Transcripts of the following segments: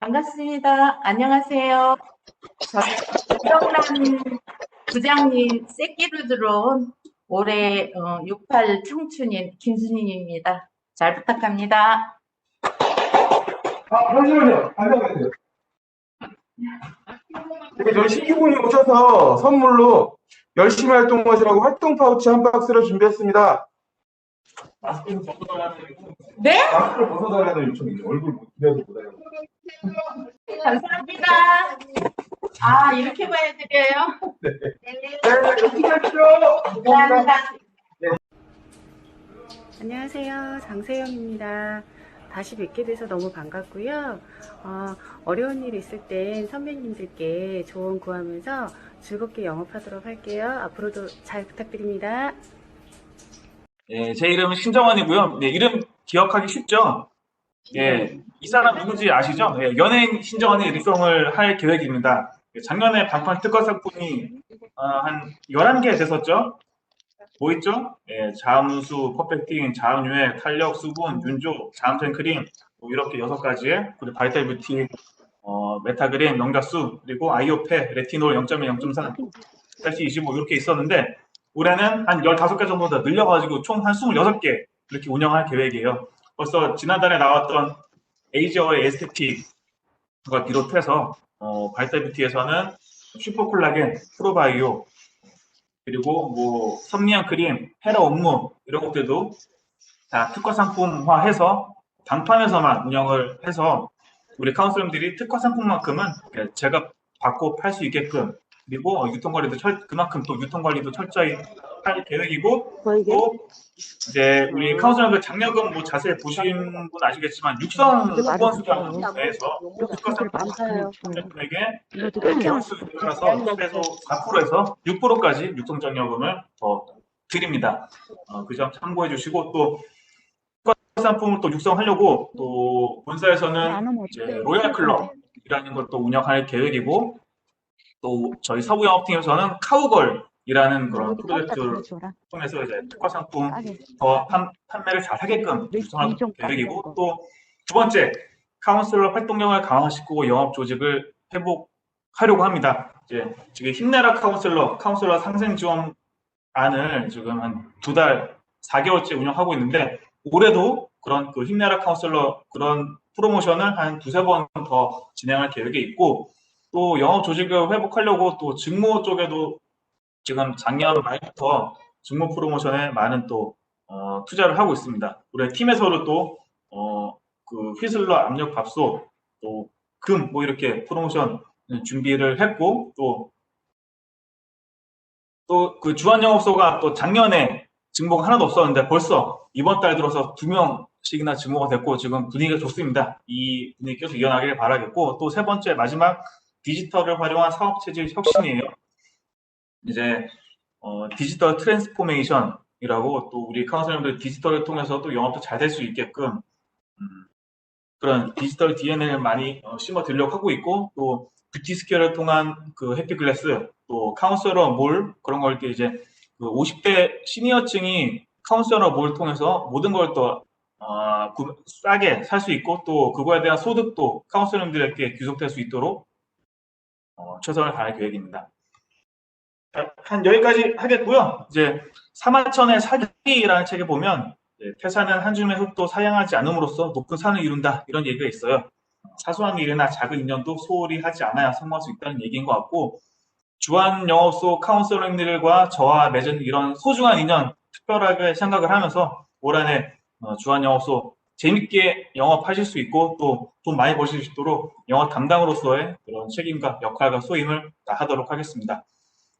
반갑습니다. 안녕하세요. 저는 부장님 새끼로 들어온 올해 68 청춘인 김순희입니다. 잘 부탁합니다. 아, 잠시만요. 안녕하세요. 네, 저희 신기분이 오셔서 선물로 열심히 활동하시라고 활동 파우치 한 박스를 준비했습니다. 마스크는 벗어달라는 네? 마스크를 벗어달라는 요청이죠. 얼굴 못 내도 못 해요. 감사합니다. 아, 이렇게 보여드려요? 네, 열심히 하십시오. 감사합니다. 안녕하세요. 장세영입니다. 다시 뵙게 돼서 너무 반갑고요. 어, 려운일 있을 땐 선배님들께 조언 구하면서 즐겁게 영업하도록 할게요. 앞으로도 잘 부탁드립니다. 예, 제 이름은 신정원이고요. 네, 이름 기억하기 쉽죠? 예, 이 사람 누군지 아시죠? 예, 연예인 신정원이 리송을 할 계획입니다. 예, 작년에 방판 특허 상품이 어, 한 11개 됐었죠? 뭐 있죠? 예, 자음누수, 퍼펙팅, 자음유해, 탄력, 수분, 윤조, 자음생 크림 뭐 이렇게 여섯 가지의 그리고 바이탈 뷰티, 어, 메타그램, 영자수, 그리고 아이오페, 레티놀 0.1, 0.3, 다시 25 이렇게 있었는데 올해는 한 15개 정도 더 늘려가지고 총 한 26개 이렇게 운영할 계획이에요. 벌써 지난달에 나왔던 에이지어의 에스테틱과 비롯해서 어, 발달 뷰티에서는 슈퍼콜라겐, 프로바이오 그리고 뭐 선미한 크림, 헤라 업무 이런 것들도 다 특화 상품화해서 방판에서만 운영을 해서 우리 카운슬님들이 특화 상품만큼은 제가 받고 팔 수 있게끔 그리고 유통관리도 철, 그만큼 또 유통관리도 철저히 할 계획이고 또 이제 우리 카운슬러들 작년금 뭐 자세히 보신 분 아시겠지만 육성 후원 수당에서 특화 상품에게 개월수 따라서 최소 4%에서 6%까지 유통 전여금을 더 드립니다. 어, 그 점 참고해 주시고 또 상품을 또 육성하려고 또 본사에서는 이제 로얄 클럽이라는 걸또 운영할 계획이고 또 저희 서부 영업팀에서는 카우걸이라는 그런 프로젝트를 통해서 이제 특화 상품 더 판, 판매를 잘 하게끔 구성할 계획이고 또 두 번째 카운슬러 활동량을 강화시키고 영업 조직을 회복하려고 합니다. 이제 지금 힘내라 카운슬러 카운슬러 상생 지원 안을 지금 한 두 달 4개월째 운영하고 있는데 올해도 그런 그 힘내라 카운슬러 그런 프로모션을 한 두세 번 더 진행할 계획이 있고 또 영업 조직을 회복하려고 또 직무 쪽에도 지금 작년 말부터 직무 프로모션에 많은 또 어, 투자를 하고 있습니다. 우리 팀에서도 또 어, 그 휘슬러 압력 밥솥 또 금 뭐 이렇게 프로모션 준비를 했고 또 또 그 주한 영업소가 또 작년에 증모가 하나도 없었는데 벌써 이번 달 들어서 두 명씩이나 증모가 됐고 지금 분위기가 좋습니다. 이 분위기 계속 이어나기를 바라겠고 또 세 번째 마지막 디지털을 활용한 사업 체질 혁신이에요. 이제 어, 디지털 트랜스포메이션이라고 또 우리 카운슬러들 디지털을 통해서 또 영업도 잘 될 수 있게끔 음, 그런 디지털 DNA를 많이 어, 심어 드리려고 하고 있고 또 뷰티 스퀘어를 통한 그 해피글래스 또 카운슬러 몰 그런 걸때 이제 그 50대 시니어층이 카운슬러 몰 통해서 모든 걸또 어, 싸게 살 수 있고 또 그거에 대한 소득도 카운슬러들에게 귀속될 수 있도록 어, 최선을 다할 계획입니다. 한 여기까지 하겠고요. 이제 사마천의 사기라는 책에 보면 태산은 한 줌의 흙도 사양하지 않음으로써 높은 산을 이룬다 이런 얘기가 있어요. 사소한 일이나 작은 인연도 소홀히 하지 않아야 성공할 수 있다는 얘기인 것 같고 주한 영업소 카운슬러님들과 저와 맺은 이런 소중한 인연 특별하게 생각을 하면서 올 한해 어, 주한 영업소 재밌게 영업하실 수 있고 또 돈 많이 버실 수 있도록 영업 담당으로서의 그런 책임과 역할과 소임을 다 하도록 하겠습니다.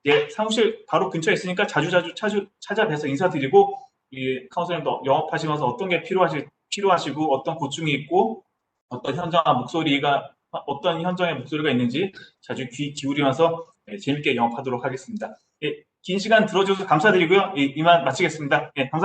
예, 사무실 바로 근처에 있으니까 자주자주 자주 찾아뵈서 인사드리고 이 카운슬링도 영업하시면서 어떤 게 필요하시, 필요하시고 어떤 고충이 있고 어떤 현장의 목소리가 어떤 현장의 목소리가 있는지 자주 귀 기울이면서 예, 재밌게 영업하도록 하겠습니다. 예, 긴 시간 들어주셔서 감사드리고요. 예, 이만 마치겠습니다. 예, 감사합니다.